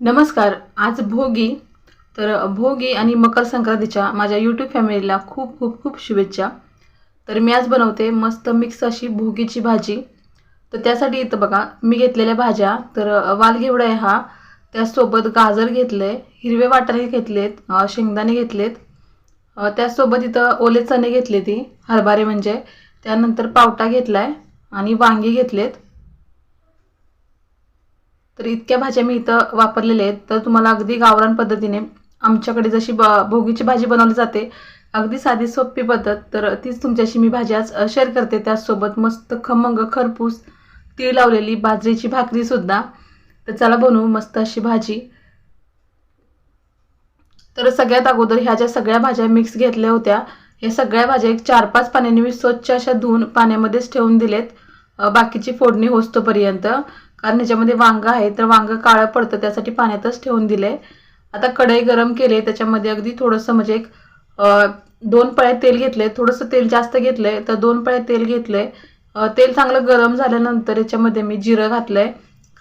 नमस्कार आज भोगी तर भोगी आणि मकर संक्रांतीच्या माझ्या यूट्यूब फॅमिलीला खूप खूप खूप शुभेच्छा. तर मी आज बनवते मस्त मिक्स अशी भोगीची भाजी. तर त्यासाठी इथं बघा मी घेतलेल्या भाज्या तर वाल घेवडा आहे हा. त्यासोबत गाजर घेतलं आहे हिरवे वाटाणे घेतलेत शेंगदाणे घेतलेत. त्यासोबत त्याचसोबत इथं ओले चणे घेतले ती हरभरे म्हणजे. त्यानंतर पावटा घेतला आहे आणि वांगी घेतलेत. तर इतक्या भाज्या मी इथं वापरलेल्या आहेत. तर तुम्हाला अगदी गावरान पद्धतीने आमच्याकडे जशी ब भोगीची भाजी बनवली जाते अगदी साधी सोपी पद्धत तर तीच तुमच्याशी मी भाजी आज शेअर करते. त्याचसोबत मस्त खमंग खरपूस तीळ लावलेली बाजरीची भाकरीसुद्धा तर चला बनवू मस्त अशी भाजी. तर सगळ्यात अगोदर ह्या ज्या सगळ्या भाज्या मिक्स घेतल्या होत्या या सगळ्या भाज्या एक चार पाच पाण्याने मी स्वच्छ अशा धुवून पाण्यामध्येच ठेवून दिलेत. बाकीची फोडणी होसतोपर्यंत. कारण याच्यामध्ये वांगं आहे तर वांगं काळं पडतं त्यासाठी पाण्यातच ठेवून दिले आता कढई गरम केले त्याच्यामध्ये अगदी थोडंसं म्हणजे एक दोन पळ्या तेल घेतले थोडंसं तेल जास्त घेतलंय तर दोन पळ्या तेल घेतलंय. आहे तेल चांगलं गरम झाल्यानंतर याच्यामध्ये मी जिरं घातलंय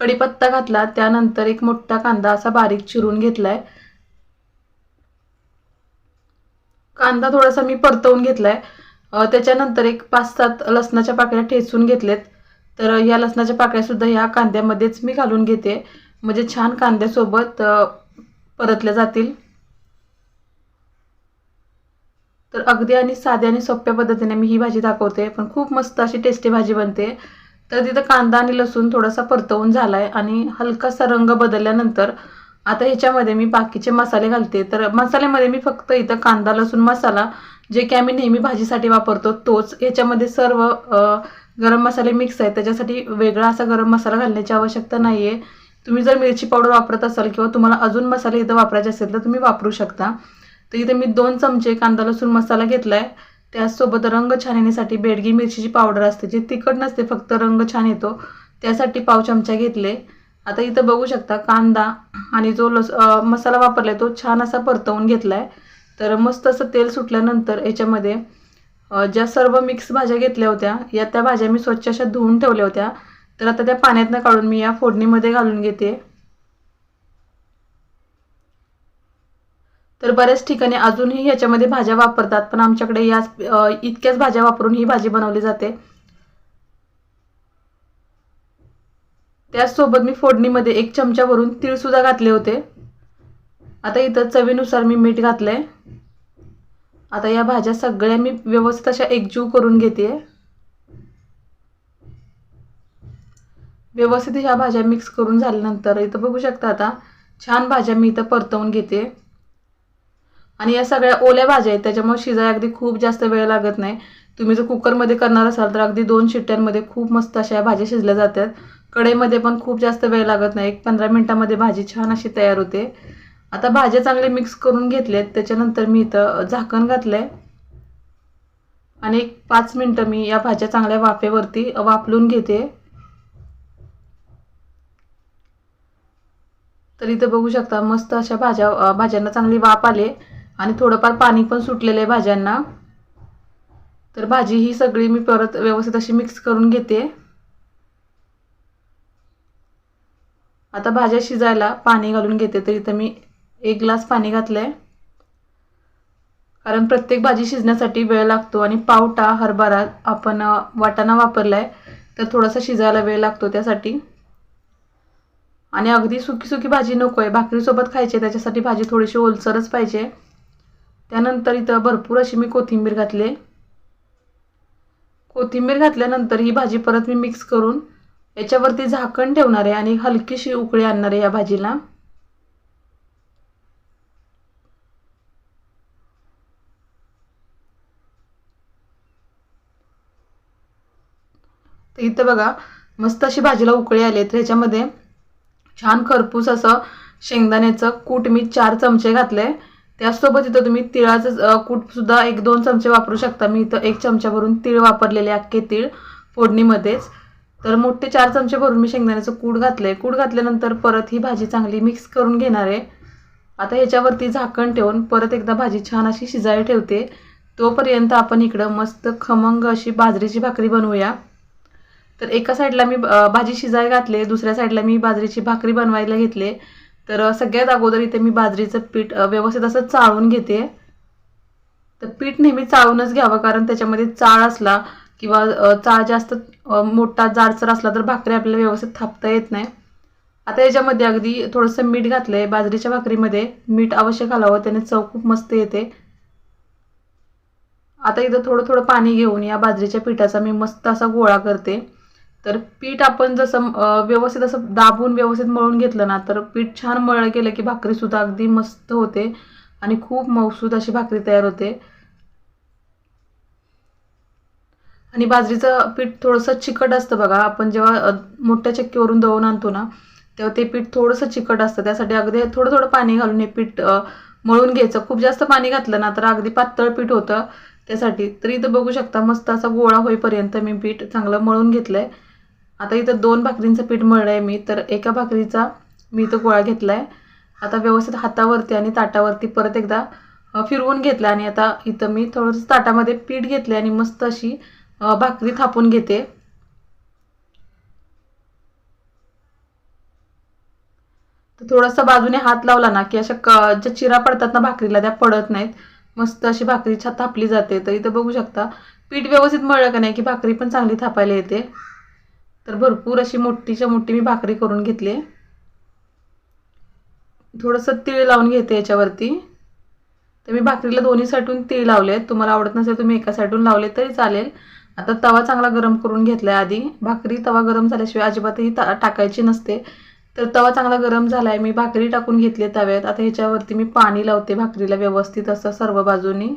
कढीपत्ता घातला त्यानंतर एक मोठा कांदा असा बारीक चिरून घेतलाय. कांदा थोडासा मी परतवून घेतलाय. आहे त्याच्यानंतर एक पाच सात लसणाच्या पाकळ्या ठेचून घेतल्यात तर या लसणाच्या पाकळ्यासुद्धा ह्या कांद्यामध्येच मी घालून घेते. म्हणजे छान कांद्यासोबत परतल्या जातील. तर अगदी आणि साध्या आणि सोप्या पद्धतीने मी ही भाजी दाखवते. पण खूप मस्त अशी टेस्टी भाजी बनते. तर तिथं कांदा आणि लसूण थोडासा परतवून झालाय आणि हलकासा रंग बदलल्यानंतर आता ह्याच्यामध्ये मी बाकीचे मसाले घालते. तर मसाल्यामध्ये मी फक्त इथं कांदा लसूण मसाला जे की आम्ही नेहमी भाजीसाठी वापरतो तोच. ह्याच्यामध्ये सर्व गरम मसाले मिक्स आहेत. त्याच्यासाठी वेगळा असा गरम मसाला घालण्याची आवश्यकता नाही आहे तुम्ही जर मिरची पावडर वापरत असाल किंवा तुम्हाला अजून मसाले इथं वापरायचे असेल तर तुम्ही वापरू शकता. तर इथे मी दोन चमचे कांदा लसूण मसाला घेतला आहे त्याचसोबत रंग छान येण्यासाठी बेडगी मिरचीची पावडर असते. जी तिखट नसते फक्त रंग छान येतो. त्यासाठी पाव चमचा घेतले. आता इथं बघू शकता कांदा आणि जो लस मसाला वापरला तो छान असा परतवून घेतला आहे तर मस्त असं तेल सुटल्यानंतर याच्यामध्ये ज्या सर्व मिक्स भाज्या घेतल्या होत्या या त्या भाज्या मी स्वच्छ अशा धुवून ठेवल्या होत्या. तर आता त्या पाण्यातनं काढून मी या फोडणीमध्ये घालून घेते. तर बऱ्याच ठिकाणी अजूनही ह्याच्यामध्ये भाज्या वापरतात पण आमच्याकडे याच इतक्याच भाज्या वापरून ही भाजी बनवली जाते. त्याचसोबत मी फोडणीमध्ये एक चमचा भरून घातले होते. आता इथं चवीनुसार मी मीठ घातलंय. आता या भाज्या सगळ्या मी व्यवस्थित अशा एकजीव करून घेते. व्यवस्थित ह्या भाज्या मिक्स करून झाल्यानंतर इथं बघू शकता आता छान भाज्या मी इथं परतवून घेते. आणि या सगळ्या ओल्या भाज्या आहेत त्याच्यामुळे शिजाय अगदी खूप जास्त वेळ लागत नाही. तुम्ही जर कुकरमध्ये करणार असाल तर अगदी दोन शिट्ट्यांमध्ये खूप मस्त अशा या भाज्या शिजल्या जातात. कढईमध्ये पण खूप जास्त वेळ लागत नाही. एक पंधरा मिनटामध्ये भाजी छान अशी तयार होते. आता भाज्या चांगले मिक्स करून घेतलेत त्याच्यानंतर मी इथं झाकण घातलं आहे आणि एक पाच मिनटं मी या भाज्या चांगल्या वाफेवरती वाफलून घेते. तर इथं बघू शकता मस्त अशा भाज्या भाज्यांना चांगली वाफ आले आणि थोडंफार पाणी पण सुटलेलं आहे भाज्यांना. तर भाजी ही सगळी मी परत व्यवस्थित अशी मिक्स करून घेते. आता भाज्या शिजायला पाणी घालून घेते तर इथं मी एक ग्लास पाणी घातलं आहे कारण प्रत्येक भाजी शिजण्यासाठी वेळ लागतो आणि पावटा हरभरा आपण वाटाणा वापरला आहे तर थोडासा शिजायला वेळ लागतो त्यासाठी. आणि अगदी सुकी सुकी भाजी नको आहे भाकरीसोबत खायची त्याच्यासाठी भाजी थोडीशी ओलसरच पाहिजे. त्यानंतर इथं भरपूर अशी मी कोथिंबीर घातली कोथिंबीर घातल्यानंतर ही भाजी परत मी मिक्स करून याच्यावरती झाकण ठेवणार आहे आणि हलकीशी उकळी आणणार आहे या भाजीला. तर इथं बघा मस्त अशी भाजीला उकळी आली तर ह्याच्यामध्ये छान खरपूस असं शेंगदाण्याचं कूट मी चार चमचे घातले त्याचसोबत इथं तुम्ही तिळाचं कूटसुद्धा एक दोन चमचे वापरू शकता. मी इथं एक चमचा भरून तीळ वापरलेले अख्खे तीळ फोडणीमध्येच. तर मोठे चार चमचे भरून मी शेंगदाण्याचं कूट घातले कूट घातल्यानंतर परत ही भाजी चांगली मिक्स करून घेणार आहे. आता ह्याच्यावरती झाकण ठेवून परत एकदा भाजी छान अशी शिजायला ठेवते. तोपर्यंत आपण इकडं मस्त खमंग अशी बाजरीची भाकरी बनवूया. तर एका साईडला मी भाजी शिजाय घातले दुसऱ्या साईडला मी बाजरीची भाकरी बनवायला घेतले. तर सगळ्यात अगोदर इथे मी बाजरीचं पीठ व्यवस्थित असं चाळून घेते. तर पीठ नेहमी चाळूनच घ्यावं कारण त्याच्यामध्ये चाळ असला किंवा चाळ जास्त मोठा जाडसर असला तर भाकरी आपल्याला व्यवस्थित थापता येत नाही. आता याच्यामध्ये अगदी थोडंसं मीठ घातलं आहे बाजरीच्या भाकरीमध्ये. मीठ अवश्य घालावं त्याने चव खूप मस्त येते. आता इथं थोडं थोडं पाणी घेऊन या बाजरीच्या पिठाचा मी मस्त असा गोळा करते. तर पीठ आपण जसं व्यवस्थित असं दाबून व्यवस्थित मळून घेतलं ना तर पीठ छान मळलं गेलं की भाकरीसुद्धा अगदी मस्त होते आणि खूप मौसूद अशी भाकरी तयार होते. आणि बाजरीचं पीठ थोडंसं चिकट असतं बघा आपण जेव्हा मोठ्या चक्कीवरून दळून आणतो ना तेव्हा ते पीठ थोडंसं चिकट असतं. त्यासाठी अगदी थोडं थोडं पाणी घालून हे पीठ मळून घ्यायचं. खूप जास्त पाणी घातलं ना तर अगदी पातळ पीठ होतं त्यासाठी. तर इथं बघू शकता मस्त असा गोळा होईपर्यंत मी पीठ चांगलं मळून घेतलं आहे आता इथं दोन भाकरींचं पीठ मळलं आहे मी तर एका भाकरीचा मी इथं गोळा घेतला आहे आता व्यवस्थित हातावरती आणि ताटावरती परत एकदा फिरवून घेतलं आणि आता इथं मी थोडंसं ताटामध्ये पीठ घेतले आणि मस्त अशी भाकरी थापून घेते. तर थोडासा बाजूने हात लावला ना की अशा क ज्या चिरा पडतात ना भाकरीला त्या पडत नाहीत. मस्त अशी भाकरी छा थापली जाते. तर इथं बघू शकता पीठ व्यवस्थित मळलं का नाही की भाकरी पण चांगली थापायला येते. तर भरपूर अशी मोठीच्या मोठी मी भाकरी करून घेतली. आहे थोडंसं तीळ लावून घेते याच्यावरती. तर मी भाकरीला दोन्ही साठून तीळ लावले. आहेत तुम्हाला आवडत नसेल तुम्ही एका साठून लावले तरी चालेल. आता तवा चांगला गरम करून घेतला आहे आधी. भाकरी तवा गरम झाल्याशिवाय अजिबातही ता टाकायची नसते. तर तवा चांगला गरम झाला आहे मी भाकरी टाकून घेतली आहे तव्यात. आता ह्याच्यावरती मी पाणी लावते भाकरीला व्यवस्थित असं सर्व बाजूनी.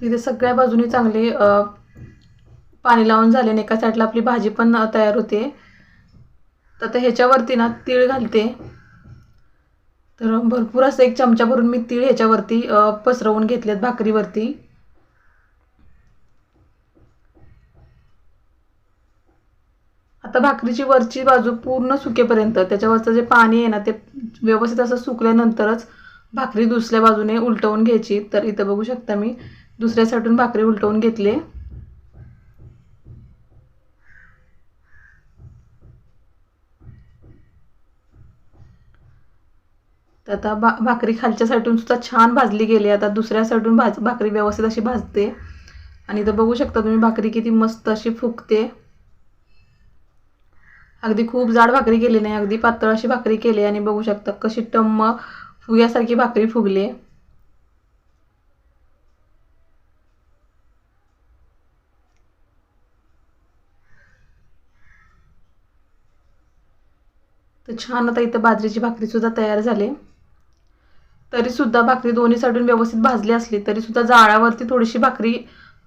तिथे सगळ्या बाजूनी चांगले पाणी लावून झाले आणि एका साईडला आपली भाजी पण तयार होते. तर आता ह्याच्यावरती ना तीळ घालते. तर भरपूर असं एक चमचा भरून मी तीळ ह्याच्यावरती पसरवून घेतलेत भाकरीवरती. आता भाकरीची वरची बाजू पूर्ण सुकेपर्यंत त्याच्यावरचं जे पाणी आहे ना ते व्यवस्थित असं सुकल्यानंतरच भाकरी दुसऱ्या बाजूने उलटवून घ्यायची. तर इथं बघू शकता मी दुसऱ्या साईडून भाकरी उलटवून घेतली. तर आता भा भाकरी खालच्या साईडून सुद्धा छान भाजली गेली. आता दुसऱ्या साईडून भाज भाकरी व्यवस्थित अशी भाजते. आणि इथं बघू शकता तुम्ही भाकरी किती मस्त अशी फुगते. अगदी खूप जाड भाकरी केली नाही अगदी पातळ अशी भाकरी केली आणि बघू शकता कशी टम्म फुग्यासारखी भाकरी फुगली. छान आता इथं बाजरीची भाकरीसुद्धा तयार झाली. तरीसुद्धा भाकरी दोन्ही साईडून व्यवस्थित भाजली असली तरीसुद्धा जाळावरती थोडीशी भाकरी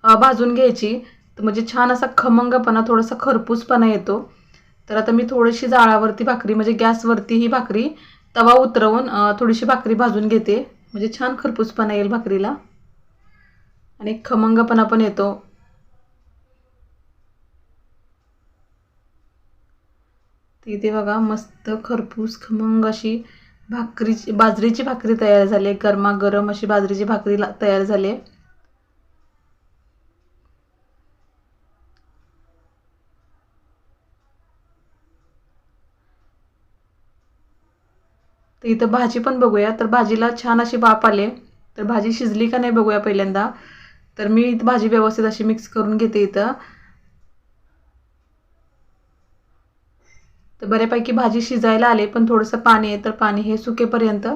भाजून घ्यायची. तर म्हणजे छान असा खमंगपणा थोडासा खरपूसपणा येतो. तर आता मी थोडीशी जाळावरती भाकरी म्हणजे गॅसवरती ही भाकरी तवा उतरवून थोडीशी भाकरी भाजून घेते. म्हणजे छान खरपूसपणा येईल भाकरीला. आणि खमंगपणा पण येतो. तर इथे बघा मस्त खरपूस खमंग अशी भाकरीची बाजरीची भाकरी तयार झाली आहे. गरमागरम अशी बाजरीची भाकरी तयार झाली आहे. तर इथं भाजी पण बघूया. तर भाजीला छान अशी वाफ आले तर भाजी शिजली का नाही बघूया पहिल्यांदा. तर मी इथं भाजी व्यवस्थित अशी मिक्स करून घेते इथं. तर बऱ्यापैकी भाजी शिजायला आले पण थोडंसं पाणी आहे तर पाणी हे सुकेपर्यंत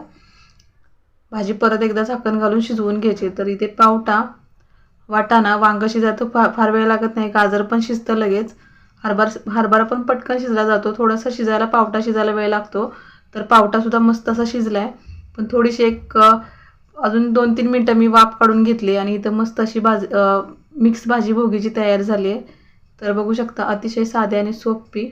भाजी परत एकदा झाकण घालून शिजवून घ्यायची. तर इथे पावटा वाटाणा वांग शिजायचं फार फार वेळ लागत नाही. गाजर पण शिजतं लगेच. हरभर हरभरा पण पटकन शिजला जातो. थोडासा शिजायला पावटा शिजायला वेळ लागतो. तर पावटासुद्धा मस्त असा शिजला आहे पण थोडीशी एक अजून दोन तीन मिनटं मी वाफ काढून घेतली आणि इथं मस्त अशी भाजी मिक्स भाजी भोगीची तयार झाली आहे. तर बघू शकता अतिशय साधी आणि सोपी.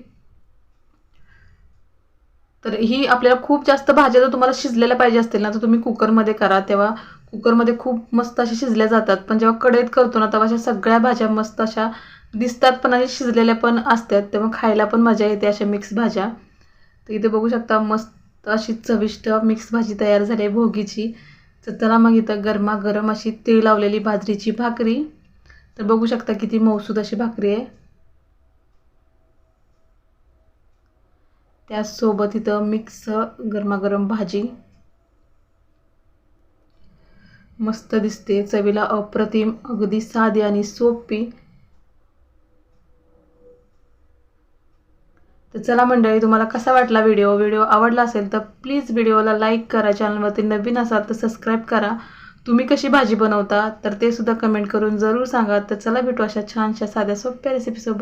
तर ही आपल्याला खूप जास्त भाज्या जर तुम्हाला शिजलेल्या पाहिजे असतील ना तर तुम्ही कुकरमध्ये करा. तेव्हा कुकरमध्ये खूप मस्त अशा शिजल्या जातात. पण जेव्हा कढईत करतो ना तेव्हा अशा सगळ्या भाज्या मस्त अशा दिसतात पण आणि शिजलेल्या पण असतात. तेव्हा खायला पण मजा येते अशा मिक्स भाज्या. तर इथे बघू शकता मस्त अशी चविष्ट मिक्स भाजी तयार झाली आहे भोगीची. तर चला मग इथं गरमागरम अशी तीळ लावलेली बाजरीची भाकरी. तर बघू शकता किती मौसूद अशी भाकरी आहे. त्याचसोबत इथं मिक्स गरमागरम भाजी. मस्त दिसते चवीला अप्रतिम अगदी साधी आणि सोपी. तर चला मंडळी तुम्हाला कसा वाटला व्हिडिओ व्हिडिओ आवडला असेल तर प्लीज व्हिडिओला लाईक करा चॅनलवरती नवीन असाल तर सबस्क्राईब करा. तुम्ही कशी भाजी बनवता? तर ते सुद्धा कमेंट करून जरूर सांगा. तर चला भेटू अशा छानशा साध्या सोप्या रेसिपीसोबत